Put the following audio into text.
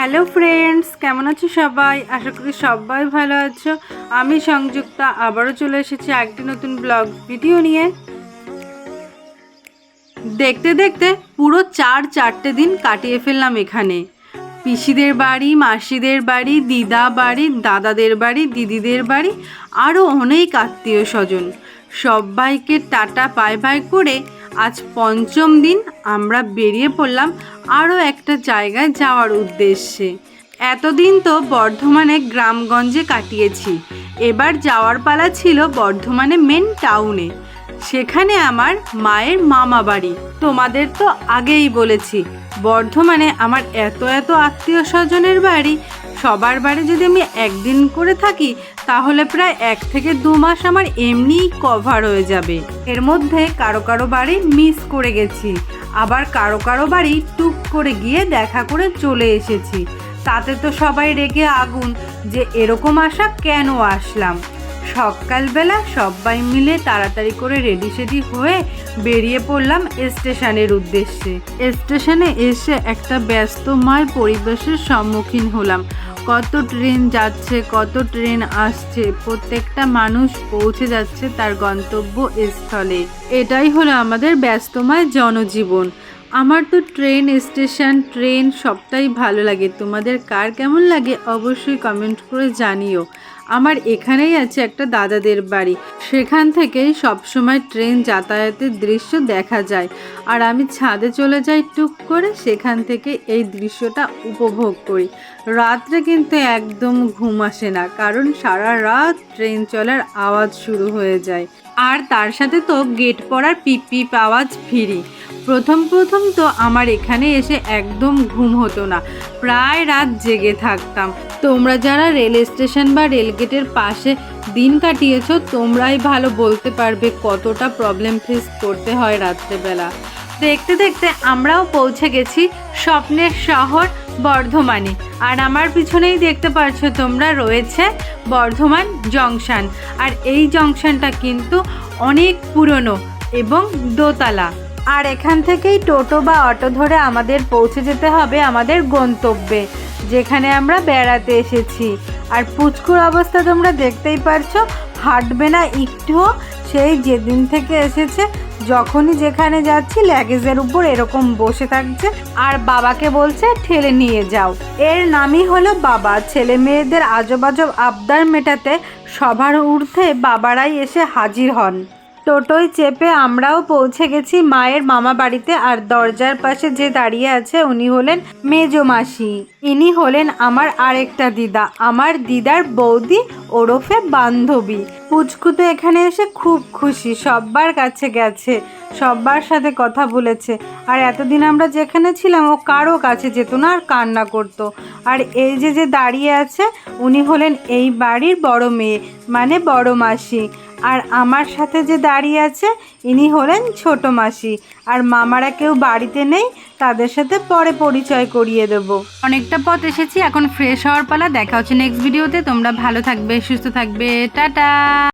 Hello friends, কেমন আছো সবাই? আশা করি সবাই ভালো আছো। আমি সংযুক্তা, আবারও চলে এসেছি একটি নতুন ব্লগ ভিডিও নিয়ে। দেখতে দেখতে পুরো চার চারটে দিন কাটিয়ে ফেললাম এখানে। পিসিদের বাড়ি, মাসিদের বাড়ি, দিদা বাড়ি, দাদাদের বাড়ি, দিদিদের বাড়ি আরও অনেক আত্মীয় স্বজন। সবাইকে টাটা পাই পাই করে আজ পঞ্চম দিন, আমরা বেরিয়ে পড়লাম আরও একটা জায়গায় যাওয়ার উদ্দেশ্যে। এতদিন তো বর্ধমানে গ্রামগঞ্জে কাটিয়েছি। এবার যাওয়ার পালা ছিল বর্ধমানে মেন টাউনে সেখানে আমার মায়ের মামা বাড়ি। তোমাদের তো আগেই বলেছি, বর্ধমানে আমার এত এত আত্মীয় স্বজনের বাড়ি সবার বাড়ি যদি আমি একদিন করে থাকি, তাহলে প্রায় এক থেকে দু মাস আমার এমনিই কভার হয়ে যাবে। এর মধ্যে কারও কারও বাড়ি মিস করে গেছি, আবার কারও কারও বাড়ি টুক করে গিয়ে দেখা করে চলে এসেছি। তাতে তো সবাই রেগে আগুন যে এরকম আশা কেন আসলাম? সকালবেলা সবাই মিলে তাড়াতাড়ি করে রেডি সেডি হয়ে বেরিয়ে পড়লাম স্টেশনের উদ্দেশ্যে। স্টেশনে এসে একটা ব্যস্তময় পরিবেশের সম্মুখীন হলাম। কত ট্রেন যাচ্ছে, কত ট্রেন আসছে, প্রত্যেকটা মানুষ পৌঁছে যাচ্ছে তার গন্তব্য স্থলে এটাই হলো আমাদের ব্যস্তময় জনজীবন। আমার তো ট্রেন স্টেশন, ট্রেন সবটাই ভালো লাগে। তোমাদের কার কেমন লাগে অবশ্যই কমেন্ট করে জানিও। আমার এখানেই আছে একটা দাদাদের বাড়ি। সেখান থেকেই সবসময় ট্রেন যাতায়াতের দৃশ্য দেখা যায়। আর আমি ছাদে চলে যাই টুক করে সেখান থেকে এই দৃশ্যটা উপভোগ করি। রাত্রে কিন্তু একদম ঘুম আসে না, কারণ সারা রাত ট্রেন চলার আওয়াজ শুরু হয়ে যায়। আর তার সাথে তো গেট পড়ার পিপ পিপ আওয়াজ ফিরি। প্রথম প্রথম তো আমার এখানে এসে একদম ঘুম হতো না, প্রায় রাত জেগে থাকতাম। তোমরা যারা রেল স্টেশন বা রেলগেটের পাশে দিন কাটিয়েছো, তোমরাই ভালো বলতে পারবে কতটা প্রবলেম ফেস করতে হয় রাত্রেবেলা। দেখতে দেখতে আমরাও পৌঁছে গেছি স্বপ্নের শহর বর্ধমানে। আর আমার পিছনেই দেখতে পাচ্ছ তোমরা রয়েছে বর্ধমান জংশন। আর এই জংশনটা কিন্তু অনেক পুরনো এবং দোতলা। আর এখান থেকেই টোটো বা অটো ধরে আমাদের পৌঁছে যেতে হবে আমাদের গন্তব্যে, যেখানে আমরা বেড়াতে এসেছি। আর পুচকুর অবস্থা তোমরা দেখতেই পারছ, হাঁটবে না, একটুও সেই যেদিন থেকে এসেছে, যখনই যেখানে যাচ্ছি ল্যাগেজের উপর এরকম বসে থাকছে। আর বাবাকে বলছে, ঠেলে নিয়ে যাও। এর নামই হলো বাবা। ছেলে মেয়েদের আজব আজব আবদার মেটাতে সবার ঊর্ধ্বে বাবারাই এসে হাজির হন। টোটোয় চেপে আমরাও পৌঁছে গেছি মায়ের মামা বাড়িতে আর দরজার পাশে যে দাঁড়িয়ে আছে উনি হলেন মেজো মাসি। ইনি হলেন আমার আরেকটা দিদা। আমার দিদার বৌদি ওরফে বান্ধবী। পুচকু তো এখানে এসে খুব খুশি, সব্বার কাছে গেছে, সব্বার সাথে কথা বলেছে। আর এতদিন আমরা যেখানে ছিলাম, ও কারও কাছে যেত না আর কান্না করতো। আর এই যে যে দাঁড়িয়ে আছে, উনি হলেন এই বাড়ির বড় মেয়ে মানে বড় মাসি। আর আমার সাথে যে দাঁড়িয়ে আছে, ইনি হলেন ছোট মাসি। আর মামারা কেউ বাড়িতে নেই, তাদের সাথে পরে পরিচয় করিয়ে দেব। অনেকটা পথ এসেছি, এখন ফ্রেশ হওয়ার পালা। দেখা হচ্ছে নেক্সট ভিডিওতে তোমরা ভালো থাকবে, সুস্থ থাকবে। টাটা!